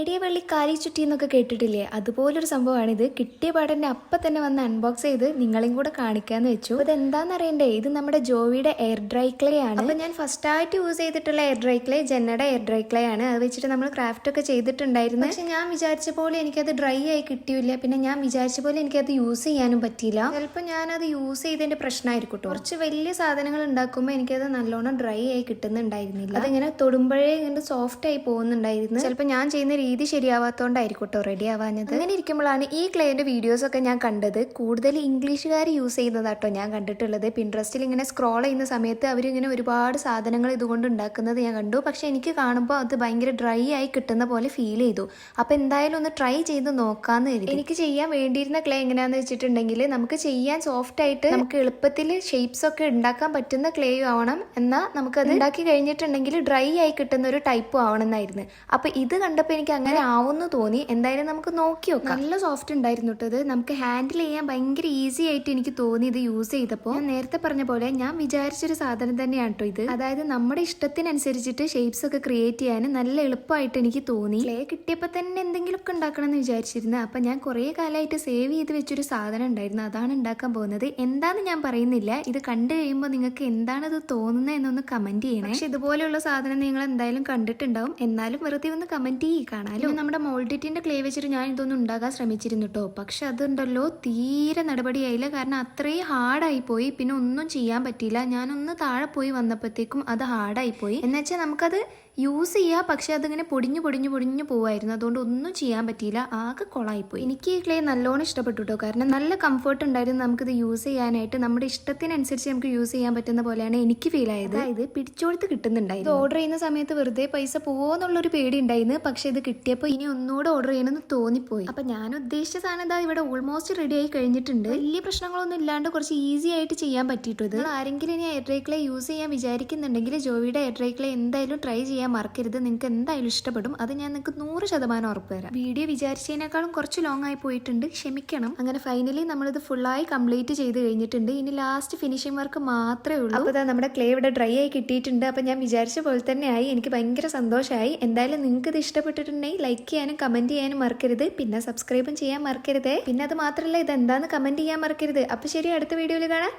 നേടിയ വെള്ളി കാലി ചുറ്റി എന്നൊക്കെ കേട്ടിട്ടില്ലേ? അതുപോലൊരു സംഭവമാണിത്. കിട്ടിയ പാടന്നെ അപ്പം തന്നെ വന്ന് അൺബോക്സ് ചെയ്ത് നിങ്ങളെയും കൂടെ കാണിക്കാന്ന് വെച്ചു. അപ്പോൾ ഇതെന്താന്ന് അറിയണ്ടേ ഇത് നമ്മുടെ ജോവിയുടെ എയർ ഡ്രൈ ക്ലേ ആണ്. അപ്പോൾ ഞാൻ ഫസ്റ്റ് ആയിട്ട് യൂസ് ചെയ്തിട്ടുള്ള എയർ ഡ്രൈ ക്ലേ ജെന്നയുടെ എയർ ഡ്രൈ ക്ലേ ആണ്. അത് വെച്ചിട്ട് നമ്മൾ ക്രാഫ്റ്റ് ഒക്കെ ചെയ്തിട്ടുണ്ടായിരുന്നു. പക്ഷെ ഞാൻ വിചാരിച്ച പോലെ എനിക്കത് ഡ്രൈ ആയി കിട്ടിയില്ല. പിന്നെ ഞാൻ വിചാരിച്ച പോലെ എനിക്കത് യൂസ് ചെയ്യാനും പറ്റിയില്ല. ചിലപ്പോൾ ഞാനത് യൂസ് ചെയ്തതിന്റെ പ്രശ്നമായിരിക്കും കേട്ടോ കുറച്ച് വലിയ സാധനങ്ങൾ ഉണ്ടാക്കുമ്പോൾ എനിക്കത് നല്ലോണം ഡ്രൈ ആയി കിട്ടുന്നുണ്ടായിരുന്നില്ല. അതിങ്ങനെ തൊടുമ്പോഴേ ഇങ്ങനെ സോഫ്റ്റ് ആയി പോകുന്നുണ്ടായിരുന്നു. ചിലപ്പോൾ ഞാൻ ചെയ്യുന്ന രീതി ശരിയാവാത്തോണ്ടായിരിക്കും കേട്ടോ റെഡി ആവാഞ്ഞത്. അങ്ങനെ ഇരിക്കുമ്പോഴാണ് ഈ ക്ലേന്റെ വീഡിയോസ് ഒക്കെ ഞാൻ കണ്ടത്. കൂടുതൽ ഇംഗ്ലീഷുകാർ യൂസ് ചെയ്യുന്നതാട്ടോ ഞാൻ കണ്ടിട്ടുള്ളത്. പിൻട്രസ്റ്റിൽ ഇങ്ങനെ സ്ക്രോൾ ചെയ്യുന്ന സമയത്ത് അവരിങ്ങനെ ഒരുപാട് സാധനങ്ങൾ ഇതുകൊണ്ട് ഉണ്ടാക്കുന്നത് ഞാൻ കണ്ടു. പക്ഷെ എനിക്ക് കാണുമ്പോൾ അത് ഭയങ്കര ഡ്രൈ ആയി കിട്ടുന്ന പോലെ ഫീൽ ചെയ്തു. അപ്പോൾ എന്തായാലും ഒന്ന് ട്രൈ ചെയ്ത് നോക്കാന്ന് കരുതി. എനിക്ക് ചെയ്യാൻ വേണ്ടിയിരുന്ന ക്ലേ എങ്ങനെയാന്ന് വെച്ചിട്ടുണ്ടെങ്കിൽ നമുക്ക് ചെയ്യാൻ സോഫ്റ്റ് ആയിട്ട് നമുക്ക് എളുപ്പത്തിൽ ഷേപ്സ് ഒക്കെ ഉണ്ടാക്കാൻ പറ്റുന്ന ക്ലേയും ആവണം. എന്നാൽ അത് ഉണ്ടാക്കി കഴിഞ്ഞിട്ടുണ്ടെങ്കിൽ ഡ്രൈ ആയി കിട്ടുന്ന ഒരു ടൈപ്പും ആവണമെന്നായിരുന്നു അപ്പൊ ഇത് കണ്ടപ്പോൾ എനിക്ക് അങ്ങനെ ആവുന്നു തോന്നി. എന്തായാലും നമുക്ക് നോക്കി നോക്കാം നല്ല സോഫ്റ്റ് ഉണ്ടായിരുന്നു ഇത്. നമുക്ക് ഹാൻഡിൽ ചെയ്യാൻ ഭയങ്കര ഈസി ആയിട്ട് എനിക്ക് തോന്നി ഇത് യൂസ് ചെയ്തപ്പോൾ ഞാൻ നേരത്തെ പറഞ്ഞ പോലെ ഞാൻ വിചാരിച്ചൊരു സാധനം തന്നെയാണ് കേട്ടോ ഇത്. അതായത് നമ്മുടെ ഇഷ്ടത്തിനനുസരിച്ചിട്ട് ഷേപ്സ് ഒക്കെ ക്രിയേറ്റ് ചെയ്യാൻ നല്ല എളുപ്പമായിട്ട് എനിക്ക് തോന്നി. ക്ലേ കിട്ടിയപ്പോൾ തന്നെ എന്തെങ്കിലുമൊക്കെ ഉണ്ടാക്കണം എന്ന് വിചാരിച്ചിരുന്നു. അപ്പൊ ഞാൻ കുറേ കാലമായിട്ട് സേവ് ചെയ്ത് വെച്ചൊരു സാധനം ഉണ്ടായിരുന്നു. അതാണ് ഉണ്ടാക്കാൻ പോകുന്നത്. എന്താന്ന് ഞാൻ പറയുന്നില്ല. ഇത് കണ്ടു കഴിയുമ്പോൾ നിങ്ങൾക്ക് എന്താണ് ഇത് തോന്നുന്നത് എന്നൊന്ന് കമന്റ് ചെയ്യണേ. പക്ഷെ ഇതുപോലെയുള്ള സാധനം നിങ്ങൾ എന്തായാലും കണ്ടിട്ടുണ്ടാവും. എന്നാലും വെറുതെ ഒന്ന് കമന്റ് ചെയ്യി കാണാലും നമ്മുടെ മോൾഡിറ്റിന്റെ ക്ലേ വെച്ചിട്ട് ഞാൻ ഇതൊന്നും ഉണ്ടാക്കാൻ ശ്രമിച്ചിരുന്നു കേട്ടോ പക്ഷെ അതുണ്ടല്ലോ തീരെ നടപടിയായില്ല കാരണം അത്രയും ഹാർഡായി പോയി പിന്നെ ഒന്നും ചെയ്യാൻ പറ്റിയില്ല. ഞാനൊന്ന് താഴെ പോയി വന്നപ്പോഴത്തേക്കും അത് ഹാർഡായി പോയി എന്നുവെച്ചാൽ നമുക്കത് യൂസ് ചെയ്യുക പക്ഷെ അതിങ്ങനെ പൊടിഞ്ഞു പൊടിഞ്ഞു പൊടിഞ്ഞു പോവായിരുന്നു. അതുകൊണ്ട് ഒന്നും ചെയ്യാൻ പറ്റിയില്ല. ആകെ കൊളായിപ്പോയി. എനിക്ക് ഈ ക്ലേ നല്ലോണം ഇഷ്ടപ്പെട്ടു കേട്ടോ കാരണം നല്ല കംഫർട്ട് ഉണ്ടായിരുന്നു നമുക്കിത് യൂസ് ചെയ്യാനായിട്ട്. നമ്മുടെ ഇഷ്ടത്തിനനുസരിച്ച് നമുക്ക് യൂസ് ചെയ്യാൻ പറ്റുന്ന പോലെയാണ് എനിക്ക് ഫീൽ ആയത്. അതായത് പിടിച്ചോടുത്ത് കിട്ടുന്നുണ്ടായിരുന്നു. ഓർഡർ ചെയ്യുന്ന സമയത്ത് വെറുതെ പൈസ പോവോന്നുള്ളൊരു പേടി ഉണ്ടായിരുന്നു. പക്ഷെ ഇത് കിട്ടിയപ്പോൾ ഇനി ഒന്നുകൂടെ ഓർഡർ ചെയ്യണമെന്ന് തോന്നിപ്പോയി. അപ്പോൾ ഞാൻ ഉദ്ദേശിച്ച സാധനം ഇതാ ഇവിടെ ഓൾമോസ്റ്റ് റെഡി ആയി കഴിഞ്ഞിട്ടുണ്ട്. വലിയ പ്രശ്നങ്ങളൊന്നും ഇല്ലാണ്ട് കുറച്ച് ഈസി ആയിട്ട് ചെയ്യാൻ പറ്റിയിട്ടുണ്ട്. ആരെങ്കിലും ഇനി എയർ ഡ്രൈ ക്ലേ യൂസ് ചെയ്യാൻ വിചാരിക്കുന്നുണ്ടെങ്കിൽ ജോവിയുടെ എയർ ഡ്രൈ ക്ലേ എന്തായാലും ട്രൈ ചെയ്യാൻ മറക്കരുത്. നിങ്ങൾക്ക് എന്തായാലും ഇഷ്ടപ്പെടും. അത് ഞാൻ നിങ്ങൾക്ക് നൂറ് ശതമാനം ഉറപ്പ് തരാം. വീഡിയോ വിചാരിച്ചതിനേക്കാളും കുറച്ച് ലോങ് ആയി പോയിട്ടുണ്ട്. ക്ഷമിക്കണം. അങ്ങനെ ഫൈനലി നമ്മളിത് ഫുള്ളായി കംപ്ലീറ്റ് ചെയ്ത് കഴിഞ്ഞിട്ടുണ്ട്. ഇനി ലാസ്റ്റ് ഫിനിഷിംഗ് വർക്ക് മാത്രമേ ഉള്ളൂ. അപ്പോൾ നമ്മുടെ ക്ലേ ഇവിടെ ഡ്രൈ ആയി കിട്ടിയിട്ടുണ്ട്. അപ്പോൾ ഞാൻ വിചാരിച്ച പോലെ തന്നെയായി എനിക്ക് ഭയങ്കര സന്തോഷമായി എന്തായാലും നിങ്ങൾക്ക് ഇത് ഇഷ്ടപ്പെട്ടിട്ടുണ്ടെങ്കിൽ ലൈക്ക് ചെയ്യാനും കമന്റ് ചെയ്യാനും മറക്കരുത്. പിന്നെ സബ്സ്ക്രൈബും ചെയ്യാൻ മറക്കരുത്. പിന്നെ അത് മാത്രമല്ല ഇത് എന്താന്ന് കമന്റ് ചെയ്യാൻ മറക്കരുത്. അപ്പോൾ ശരി അടുത്ത വീഡിയോയിൽ കാണാം.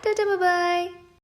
ബൈ